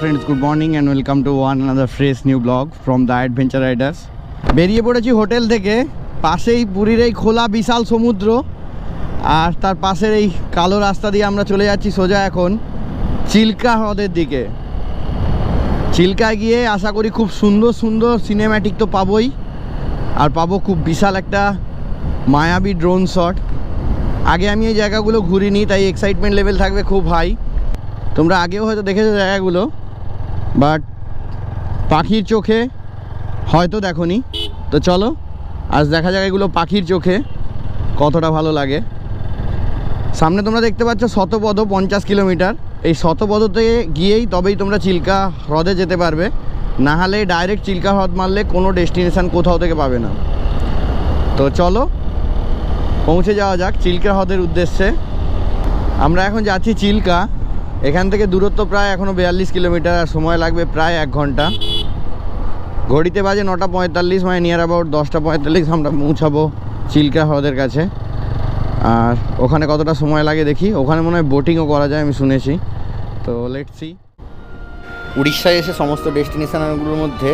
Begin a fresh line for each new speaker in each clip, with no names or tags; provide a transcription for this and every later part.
friends, good morning and welcome to one another fresh new blog from the adventure riders বেরিয়ে পড়েছি hotel থেকে পাশেই পুরীর এই খোলা বিশাল সমুদ্র আর তার পাশের এই কালো রাস্তা দিয়ে আমরা চলে যাচ্ছি সোজা এখন চিল্কা হ্রদের দিকে। চিল্কায় গিয়ে আশা করি খুব সুন্দর সুন্দর সিনেম্যাটিক তো পাবোই আর পাবো খুব বিশাল একটা মায়াবী ড্রোন শট আগে আমি এই জায়গাগুলো ঘুরিনি তাই এক্সাইটমেন্ট লেভেল থাকবে খুব হাই তোমরা আগেও হয়তো দেখেছ জায়গাগুলো। বাট পাখির চোখে হয়তো দেখোনি। তো চলো, আজ দেখা যাক এগুলো পাখির চোখে কতটা ভালো লাগে। সামনে তোমরা দেখতে পাচ্ছ শতপদ পঞ্চাশ কিলোমিটার। এই শতপদতে গিয়েই তবেই তোমরা চিল্কা হ্রদে যেতে পারবে। না হলে ডাইরেক্ট চিল্কা হ্রদ মারলে কোনো ডেস্টিনেশান কোথাও থেকে পাবে না। তো চলো, পৌঁছে যাওয়া যাক চিল্কা হ্রদের উদ্দেশ্যে। আমরা এখন যাচ্ছি চিল্কা। এখান থেকে দূরত্ব প্রায় এখনও বিয়াল্লিশ কিলোমিটার আর সময় লাগবে প্রায় এক ঘণ্টা। ঘড়িতে বাজে নটা পঁয়তাল্লিশ মানে নিয়ার অ্যাবাউট দশটা পঁয়তাল্লিশ, আমরা পৌঁছাবো চিল্কা হ্রদের কাছে। আর ওখানে কতটা সময় লাগে দেখি, ওখানে মনে হয় বোটিংও করা যায়, আমি শুনেছি। তো লেট সি উড়িষ্যায় এসে সমস্ত ডেস্টিনেশনগুলোর মধ্যে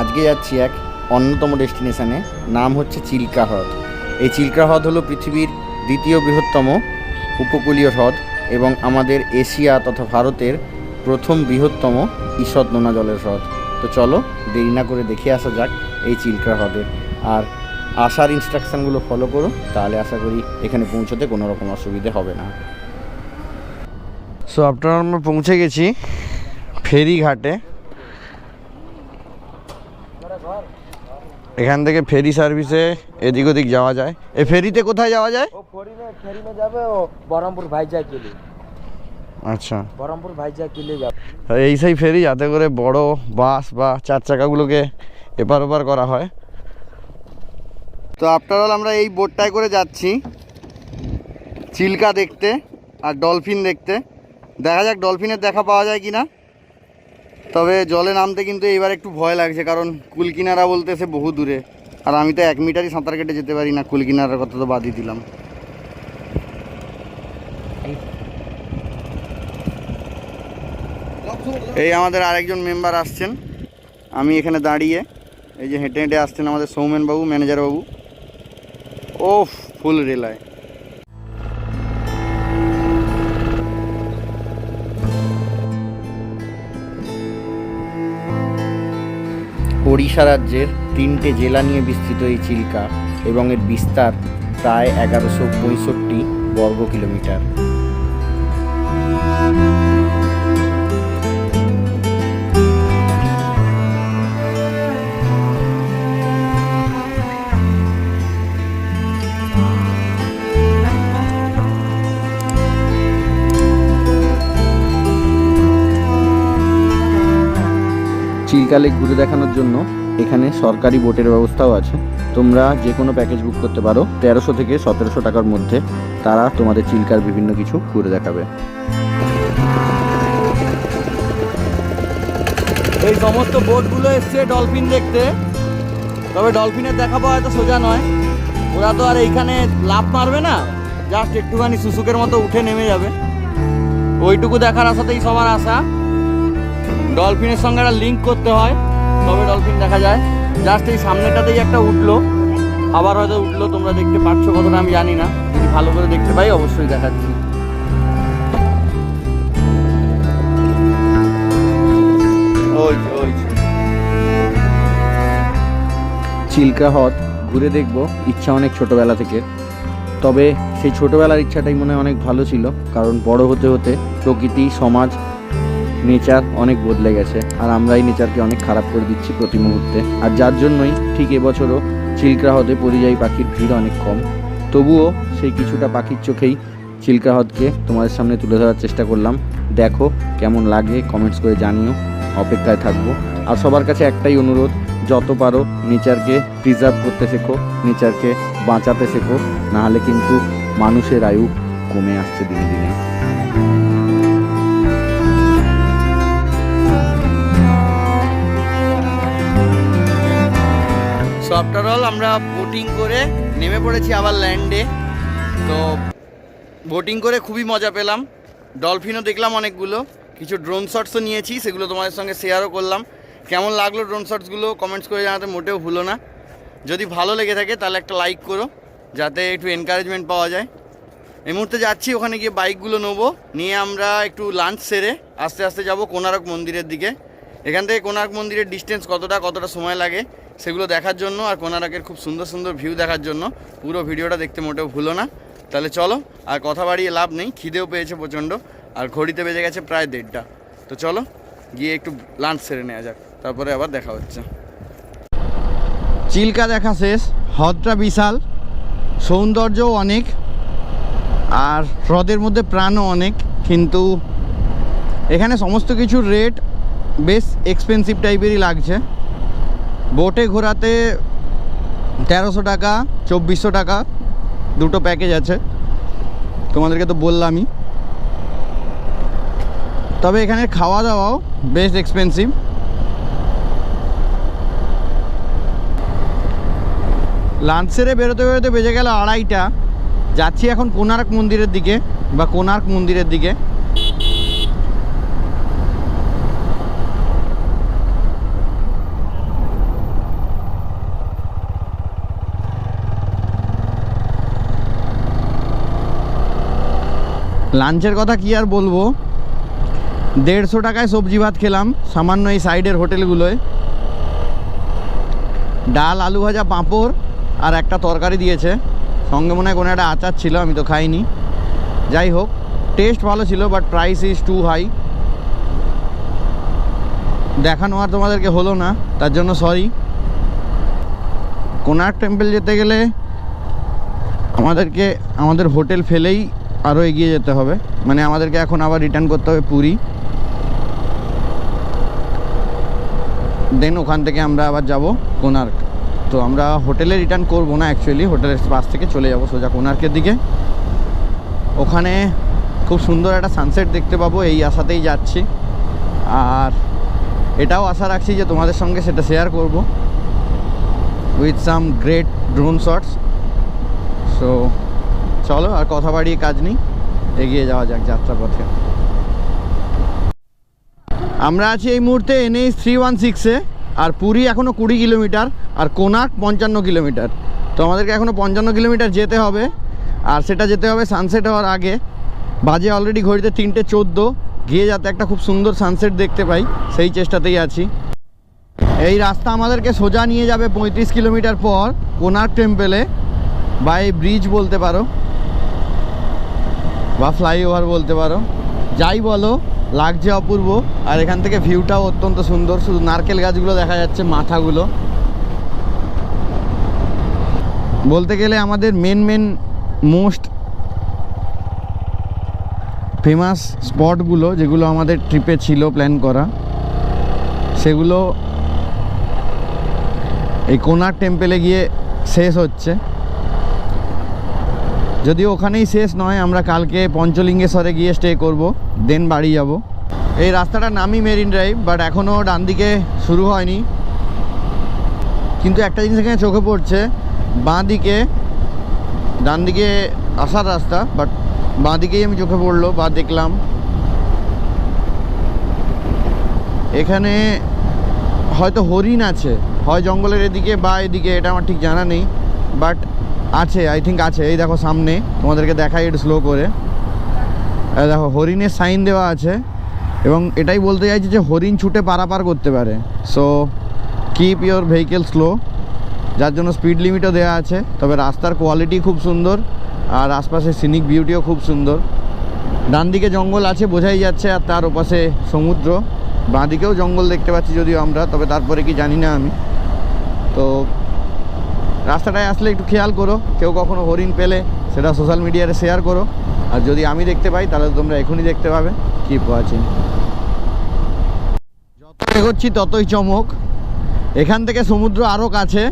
আজকে যাচ্ছি এক অন্যতম ডেস্টিনেশানে, নাম হচ্ছে চিল্কা হ্রদ। এই চিল্কা হ্রদ হলো পৃথিবীর দ্বিতীয় বৃহত্তম উপকূলীয় হ্রদ। এবং আমাদের এশিয়া তথা ভারতের প্রথম বৃহত্তম ঈষৎ নোনা জলের হ্রদ। তো চলো, দেরি না করে দেখে আসা যাক এই চিল্কা হ্রদের আর আসার ইনস্ট্রাকশানগুলো ফলো করো, তাহলে আশা করি এখানে পৌঁছতে কোনো রকম অসুবিধে হবে না। সো আপনার আমরা পৌঁছে গেছি ফেরিঘাটে। এখান থেকে ফেরি সার্ভিসে এদিক ওদিক যাওয়া যায়। এ ফেরিতে কোথায় যাওয়া যায়?
ফেরি যাবে ও বহরমপুর ভাইজা কিলি
আচ্ছা।
বহরমপুর ভাইজা কিলি
যাবে। এই সেই ফেরি যাতে করে বড় বাস বা চার চাকাগুলোকে এপার ওপার করা হয়। তো আফটার অল আমরা এই বোটটায় করে যাচ্ছি। চিল্কা দেখতে আর ডলফিন দেখতে। দেখা যাক ডলফিনের দেখা পাওয়া যায় কি না তবে জলে নামতে কিন্তু এইবার একটু ভয় লাগছে কারণ কুলকিনারা বলতেছে বহু দূরে। আর আমি তো এক মিটারই সাঁতার কেটে যেতে পারি না কুলকিনারার কথা তো বাদই দিলাম। এই আমাদের আরেকজন মেম্বার আসছেন। আমি এখানে দাঁড়িয়ে এই যে হেঁটে হেঁটে আসছেন আমাদের সৌমেন বাবু ম্যানেজার বাবু। ও ফুল রেলায় ওড়িশা রাজ্যের তিনটে জেলা নিয়ে বিস্তৃত এই চিল্কা এবং এর বিস্তার প্রায় এগারোশো পঁয়ষট্টি বর্গ কিলোমিটার চিল্কা লেক ঘুরে দেখানোর জন্য এখানে সরকারি বোটের ব্যবস্থাও আছে। তোমরা যে কোনো প্যাকেজ বুক করতে পারো। তেরোশো থেকে সতেরোশো টাকার মধ্যে তারা তোমাদের চিল্কার বিভিন্ন কিছু ঘুরে দেখাবে। এই সমস্ত বোটগুলো এসছে ডলফিন দেখতে। তবে ডলফিনের দেখা পাওয়া সোজা নয়। ওরা তো আর এইখানে লাভ মারবে না। জাস্ট একটুখানি সুসুকের মতো উঠে নেমে যাবে। ওইটুকু দেখার আশাতেই সবার আশা। ডলফিনের সঙ্গে একটা লিঙ্ক করতে হয়, তবে ডলফিন দেখা যায়। জাস্ট এই সামনেটাতেই একটা উঠল। আবার হয়তো উঠল, তোমরা দেখতে পাচ্ছ কতটা আমি জানি না। যদি ভালো করে দেখতে পাই, অবশ্যই দেখাচ্ছি। ওই চিল্কা হ্রদ, ঘুরে দেখব, ইচ্ছা অনেক ছোটবেলা থেকে। তবে সেই ছোটবেলার ইচ্ছাটাই মনে হয় অনেক ভালো ছিল, কারণ বড় হতে হতে প্রকৃতি, সমাজ নেচার অনেক বদলে গেছে, আর আমরাই নেচারকে অনেক খারাপ করে দিচ্ছি প্রতি মুহূর্তে। আর যার জন্যই ঠিক এবছরও চিল্কা হ্রদে পরিযায়ী পাখির ভিড় অনেক কম। তবুও সেই কিছুটা পাখির চোখেই চিল্কা হ্রদকে তোমাদের সামনে তুলে ধরার চেষ্টা করলাম। দেখো কেমন লাগে কমেন্টস করে জানিও। অপেক্ষায় থাকব। আর সবার কাছে একটাই অনুরোধ, যত পারো নেচারকে প্রিজার্ভ করতে শেখো, নেচারকে বাঁচাতে শেখো, নাহলে কিন্তু মানুষের আয়ু কমে আসছে দিনে দিনে। সো আফটার অল আমরা বোটিং করে নেমে পড়েছি আবার ল্যান্ডে তো বোটিং করে খুবই মজা পেলাম। ডলফিনও দেখলাম অনেকগুলো। কিছু ড্রোন শটসও নিয়েছি, সেগুলো তোমাদের সঙ্গে শেয়ারও করলাম। কেমন লাগল ড্রোন শটসগুলো কমেন্টস করে জানাতে মোটেও ভুলো না। যদি ভালো লেগে থাকে, তাহলে একটা লাইক করো, যাতে একটু এনকারেজমেন্ট পাওয়া যায়। এই মুহূর্তে যাচ্ছি, ওখানে গিয়ে বাইকগুলো নেব। নিয়ে আমরা একটু লাঞ্চ সেরে আস্তে আস্তে যাব কোনারক মন্দিরের দিকে। এখান থেকে কোনারক মন্দিরের ডিস্টেন্স কতটা কতটা সময় লাগে? সেগুলো দেখার জন্য আর কোনারকের খুব সুন্দর সুন্দর ভিউ দেখার জন্য। পুরো ভিডিওটা দেখতে মোটেও ভুলো না। তাহলে চলো, আর কথা বাড়িয়ে লাভ নেই, খিদেও পেয়েছে প্রচণ্ড, আর ঘড়িতে বেজে গেছে প্রায় দেড়টা। তো চলো, গিয়ে একটু লাঞ্চ সেরে নেওয়া যাক, তারপরে আবার দেখা হচ্ছে। চিল্কা দেখা শেষ হ্রদটা বিশাল, সৌন্দর্যও অনেক, আর হ্রদের মধ্যে প্রাণও অনেক, কিন্তু এখানে সমস্ত কিছুর রেট বেশ এক্সপেন্সিভ টাইপেরই লাগছে। বোটে ঘোরাতে তেরোশো টাকা, চব্বিশশো টাকা, দুটো প্যাকেজ আছে। তোমাদেরকে তো বললামই। তবে এখানে খাওয়া দাওয়াও বেশ এক্সপেন্সিভ লাঞ্চ সেরে বেরোতে বেরোতে বেজে গেল আড়াইটা। যাচ্ছি এখন কোনার্ক মন্দিরের দিকে বা কোনার্ক মন্দিরের দিকে। লাঞ্চের কথা কি আর বলব? দেড়শো টাকায় সবজি ভাত খেলাম, সামান্য এই সাইডের হোটেলগুলোয়। ডাল, আলু ভাজা, পাঁপড় আর একটা তরকারি দিয়েছে। সঙ্গে মনে হয় কোনো একটা আচার ছিল, আমি তো খাইনি। যাই হোক টেস্ট ভালো ছিল but price is too high দেখানো আর তোমাদেরকে হলো না, তার জন্য সরি কোনার্ক টেম্পল যেতে গেলে আমাদেরকে, আমাদের হোটেল ফেলেই আরও এগিয়ে যেতে হবে। মানে আমাদেরকে এখন আবার রিটার্ন করতে হবে পুরী। দেন ওখান থেকে আমরা আবার যাব কোনার্ক তো আমরা হোটেলে রিটার্ন করব না অ্যাকচুয়ালি হোটেলের পাশ থেকে চলে যাব সোজা কোনার্কের দিকে। ওখানে খুব সুন্দর একটা সানসেট দেখতে পাবো, এই আশাতেই যাচ্ছি। আর এটাও আশা রাখছি যে তোমাদের সঙ্গে সেটা শেয়ার করব। With some great drone shots so চলো আর কথা বাড়িয়ে কাজ নেই। এগিয়ে যাওয়া যাক যাত্রাপথে। আমরা আছি এই মুহূর্তে এনএইচ থ্রি ওয়ান সিক্সে আর পুরী এখনও কুড়ি কিলোমিটার, আর কোনার্ক পঞ্চান্ন কিলোমিটার। তো আমাদেরকে এখনও পঞ্চান্ন কিলোমিটার যেতে হবে, আর সেটা যেতে হবে সানসেট হওয়ার আগে। বাজে অলরেডি ঘড়িতে তিনটে চোদ্দ, গিয়ে যাতে একটা খুব সুন্দর সানসেট দেখতে পাই, সেই চেষ্টাতেই আছি। এই রাস্তা আমাদেরকে সোজা নিয়ে যাবে পঁয়ত্রিশ কিলোমিটার পর কোনার্ক টেম্পেলে বা এই ব্রিজ বলতে পারো। বা ফ্লাইওভার বলতে পারো। যাই বলো, লাগছে অপূর্ব। আর এখান থেকে ভিউটাও অত্যন্ত সুন্দর। শুধু নারকেল গাছগুলো দেখা যাচ্ছে, মাথাগুলো। বলতে গেলে আমাদের মেন মেন মোস্ট ফেমাস স্পটগুলো যেগুলো আমাদের ট্রিপে ছিল প্ল্যান করা, সেগুলো এই কোনার টেম্পেলে গিয়ে শেষ হচ্ছে। যদিও ওখানেই শেষ নয়, আমরা কালকে পঞ্চলিঙ্গেশ্বরে গিয়ে স্টে করব দেন বাড়ি যাব। এই রাস্তাটার নামই মেরিন ড্রাইভ বাট এখনও ডান দিকে শুরু হয়নি। কিন্তু একটা জিনিস এখানে চোখে পড়ছে বাঁ দিকে ডান দিকে আসার রাস্তা বাট বাঁ দিকেই আমি চোখে পড়ল, বা দেখলাম। এখানে হয়তো হরিণ আছে, হয় জঙ্গলের এদিকে বা এদিকে, এটা আমার ঠিক জানা নেই বাট আছে আই থিঙ্ক আছে। এই দেখো সামনে, তোমাদেরকে দেখাই একটু স্লো করে। দেখো, হরিণের সাইন দেওয়া আছে। এবং এটাই বলতে চাইছি যে হরিণ ছুটে পারাপার করতে পারে। So keep your vehicle slow যার জন্য স্পিড লিমিটও দেওয়া আছে। তবে রাস্তার কোয়ালিটি খুব সুন্দর, আর আশপাশের সিনিক বিউটিও খুব সুন্দর। ডান দিকে জঙ্গল আছে, বোঝাই যাচ্ছে, আর তার ওপাশে সমুদ্র। বাঁ দিকেও জঙ্গল দেখতে পাচ্ছি যদিও আমরা, তবে তারপরে কি জানি না আমি। রাস্তাটায় আসলে একটু খেয়াল করো, কেউ কখনো হরিণ পেলে সেটা সোশ্যাল মিডিয়াতে শেয়ার করো। আর যদি আমি দেখতে পাই, তাহলে তোমরা এখনই দেখতে পাবে। কিপ ওয়াচিং যত এগোচ্ছি, ততই চমক। এখান থেকে সমুদ্র আরও কাছে।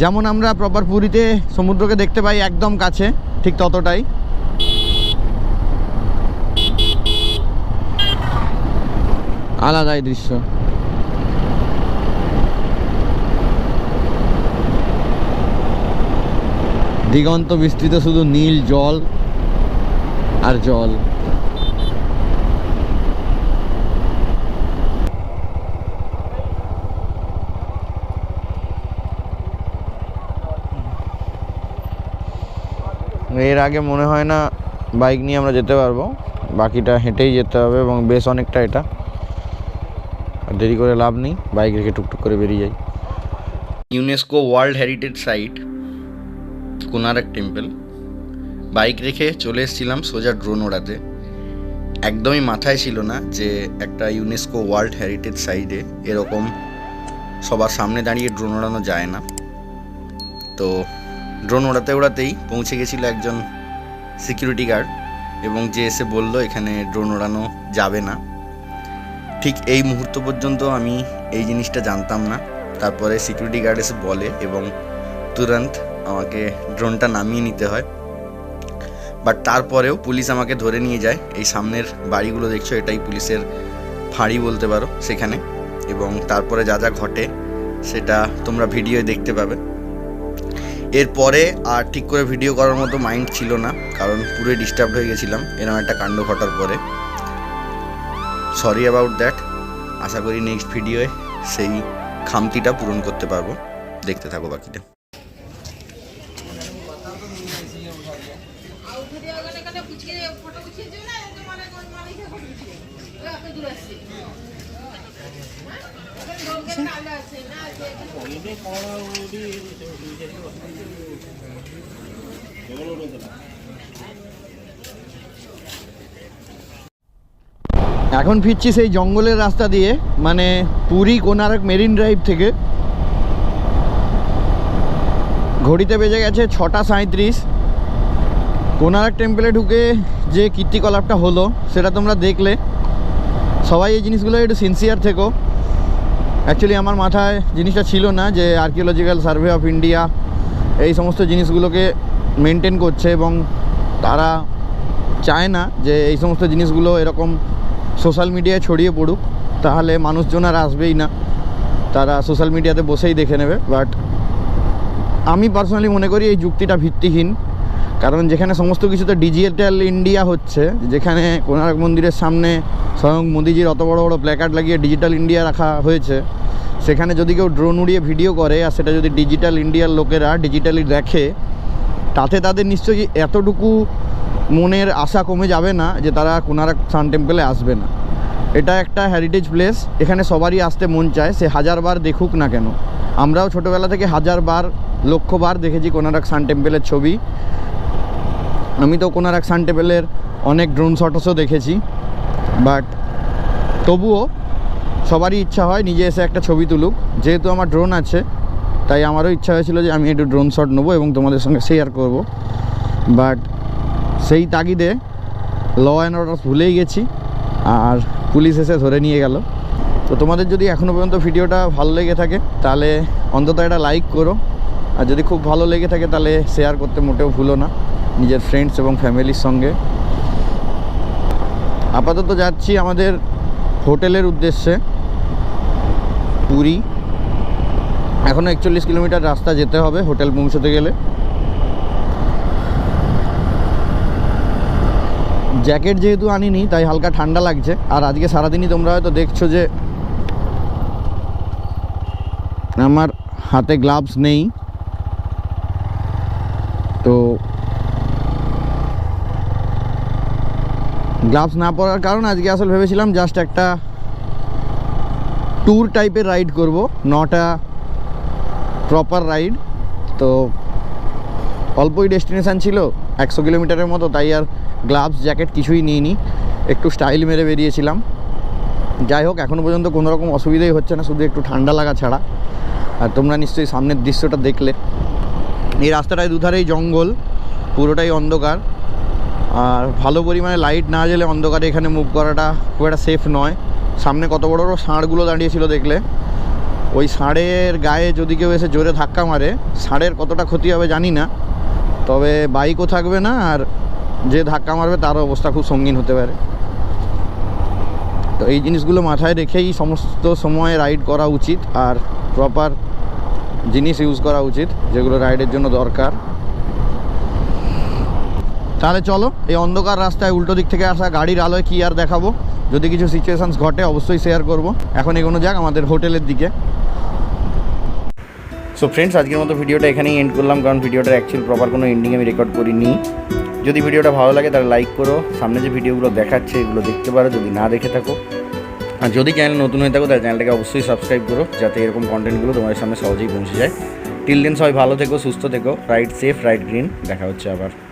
যেমন আমরা প্রপার পুরীতে সমুদ্রকে দেখতে পাই একদম কাছে, ঠিক ততটাই। আলাদাই দৃশ্য। দিগন্ত বিস্তৃত শুধু নীল জল আর জল। এর আগে মনে হয় না বাইক নিয়ে আমরা যেতে পারব। বাকিটা হেঁটেই যেতে হবে এবং বেশ অনেকটা এটা। আর দেরি করে লাভ নেই, বাইক রেখে টুকটুক করে বেরিয়ে যাই। UNESCO World Heritage Site Konark temple. Bike রেখে চলে এসেছিলাম সোজা ড্রোন ওড়াতে। একদমই মাথায় ছিল না যে একটা ইউনেস্কো ওয়ার্ল্ড হেরিটেজ সাইটে এরকম সবার সামনে দাঁড়িয়ে ড্রোন ওড়ানো যায় না। তো ড্রোন ওড়াতে ওড়াতেই পৌঁছে গেছিল একজন সিকিউরিটি গার্ড এবং যে এসে বলল, এখানে ড্রোন ওড়ানো যাবে না। ঠিক এই মুহূর্ত পর্যন্ত আমি এই জিনিসটা জানতাম না। তারপরে সিকিউরিটি গার্ড এসে বলে এবং তুরন্ত আমাকে ড্রোনটা নামিয়ে নিতে হয়। বাট তারপরেও পুলিশ আমাকে ধরে নিয়ে যায়। এই সামনের বাড়িগুলো দেখছ, এটাই পুলিশের ফাঁড়ি বলতে পারো সেখানে। এবং তারপরে যা যা ঘটে, সেটা তোমরা ভিডিওয়ে দেখতে পাবে। এরপরে আর ঠিক করে ভিডিও করার মতো মাইন্ড ছিল না, কারণ পুরোই ডিস্টার্ব হয়ে গেছিলাম। এরকম একটা কাণ্ড ঘটার পরে। সরি অ্যাবাউট দ্যাট আশা করি নেক্সট ভিডিওয়ে সেই খামতিটা পূরণ করতে পারব। দেখতে থাকো বাকিটা
ফটো উঠিয়ে দিও না মানে মানে এত দূর আসছে কালো আছে না
এখন ফিরছি সেই জঙ্গলের রাস্তা দিয়ে মানে পুরী কোনারক মেরিন ড্রাইভ থেকে। ঘড়িতে বেজে গেছে ছটা সাঁত্রিশ কোনারক টেম্পলে ঢুকে যে কীর্তিকলাপটা হলো, সেটা তোমরা দেখলে। সবাই এই জিনিসগুলো একটু সিনসিয়ার থেকো। অ্যাকচুয়ালি আমার মাথায় জিনিসটা ছিল না যে আর্কিওলজিক্যাল সার্ভে অফ ইন্ডিয়া এই সমস্ত জিনিসগুলোকে মেনটেন করছে এবং তারা চায় না যে এই সমস্ত জিনিসগুলো এরকম সোশ্যাল মিডিয়ায় ছড়িয়ে পড়ুক। তাহলে মানুষজন আর আসবেই না। তারা সোশ্যাল মিডিয়াতে বসেই দেখে নেবে। বাট আমি পার্সোনালি মনে করি এই যুক্তিটা ভিত্তিহীন। কারণ যেখানে সমস্ত কিছুতে ডিজিটাল ইন্ডিয়া হচ্ছে, যেখানে কোনারক মন্দিরের সামনে স্বয়ং মোদিজির অত বড় বড় প্ল্যাকার্ড লাগিয়ে ডিজিটাল ইন্ডিয়া রাখা হয়েছে, সেখানে যদি কেউ ড্রোন উড়িয়ে ভিডিও করে আর সেটা যদি ডিজিটাল ইন্ডিয়ার লোকেরা ডিজিটালি দেখে, তাতে তাদের নিশ্চয়ই এতটুকু মনের আশা কমে যাবে না যে তারা কোনারক সান টেম্পলে আসবে না। এটা একটা হেরিটেজ প্লেস এখানে সবারই আসতে মন চায়, সে হাজারবার দেখুক না কেন। আমরাও ছোটোবেলা থেকে হাজারবার লক্ষবার দেখেছি কোনারক সান টেম্পলের ছবি। আমি তো কোনারক সান টেম্পলের অনেক ড্রোন শটসও দেখেছি বাট তবুও সবারই ইচ্ছা হয় নিজে এসে একটা ছবি তুলুক। যেহেতু আমার ড্রোন আছে, তাই আমারও ইচ্ছা হয়েছিল যে আমি একটু ড্রোন শট নেব এবং তোমাদের সঙ্গে শেয়ার করব। বাট সেই তাগিদে ল অ্যান্ড অর্ডার ভুলেই গেছি, আর পুলিশ এসে ধরে নিয়ে গেল। তো তোমাদের যদি এখনও পর্যন্ত ভিডিওটা ভালো লেগে থাকে, তাহলে অন্তত একটা লাইক করো। আর যদি খুব ভালো লেগে থাকে, তাহলে শেয়ার করতে মোটেও ভুলো না। নিজের ফ্রেন্ডস এবং ফ্যামিলির সঙ্গে। আপাতত যাচ্ছি আমাদের হোটেলের উদ্দেশ্যে, পুরী। এখনও একচল্লিশ কিলোমিটার রাস্তা যেতে হবে হোটেল পৌঁছতে গেলে। জ্যাকেট যেহেতু আনিনি, তাই হালকা ঠান্ডা লাগছে। আর আজকে সারাদিনই তোমরা হয়তো দেখছ যে আমার হাতে গ্লাভস নেই। তো গ্লাভস না পরার কারণ আজকে আসলে ভেবেছিলাম জাস্ট একটা ট্যুর টাইপের রাইড করব, নট প্রপার রাইড তো অল্পই ডেস্টিনেশান ছিল, একশো কিলোমিটারের মতো, তাই আর গ্লাভস জ্যাকেট কিছুই নিইনি। একটু স্টাইল মেরে বেরিয়েছিলাম। যাই হোক এখনও পর্যন্ত কোনো রকম অসুবিধাই হচ্ছে না, শুধু একটু ঠান্ডা লাগা ছাড়া। আর তোমরা নিশ্চয়ই সামনের দৃশ্যটা দেখলে। এই রাস্তাটায় দুধারেই জঙ্গল, পুরোটাই অন্ধকার। আর ভালো পরিমাণে লাইট না জ্বলে অন্ধকারে এখানে মুভ করাটা খুব একটা সেফ নয়। সামনে কত বড় বড় ষাঁড়গুলো দাঁড়িয়েছিল দেখলে। ওই ষাঁড়ের গায়ে যদি কেউ এসে জোরে ধাক্কা মারে, ষাঁড়ের কতটা ক্ষতি হবে জানি না। তবে বাইকও থাকবে না আর যে ধাক্কা মারবে তারও অবস্থা খুব সঙ্গীন হতে পারে। তো এই জিনিসগুলো মাথায় রেখেই সমস্ত সময় রাইড করা উচিত আর প্রপার জিনিস ইউজ করা উচিত যেগুলো রাইডের জন্য দরকার। তাহলে চলো, এই অন্ধকার রাস্তায় উল্টো দিক থেকে আসা গাড়ির আলোয় কি আর দেখাবো? যদি কিছু সিচুয়েশানস ঘটে, অবশ্যই শেয়ার করব। এখন এগোনো যাক আমাদের হোটেলের দিকে।
সো ফ্রেন্ডস আজকের মতো ভিডিওটা এখানেই এন্ড করলাম, কারণ ভিডিওটার অ্যাকচুয়াল প্রপার কোনো এন্ডিং আমি রেকর্ড করিনি। যদি ভিডিওটা ভালো লাগে, তাহলে লাইক করো। সামনে যে ভিডিওগুলো দেখাচ্ছে, এগুলো দেখতে পারো। যদি না দেখে থাকো। আর যদি চ্যানেল নতুন হয়ে থাকো, তাহলে চ্যানেলটাকে অবশ্যই সাবস্ক্রাইব করো, যাতে এরকম কন্টেন্টগুলো তোমাদের সামনে সহজেই পৌঁছে যায়। টিল দিন সবাই ভালো থেকো, সুস্থ থেকো। রাইড সেফ রাইড গ্রিন দেখা হচ্ছে আবার।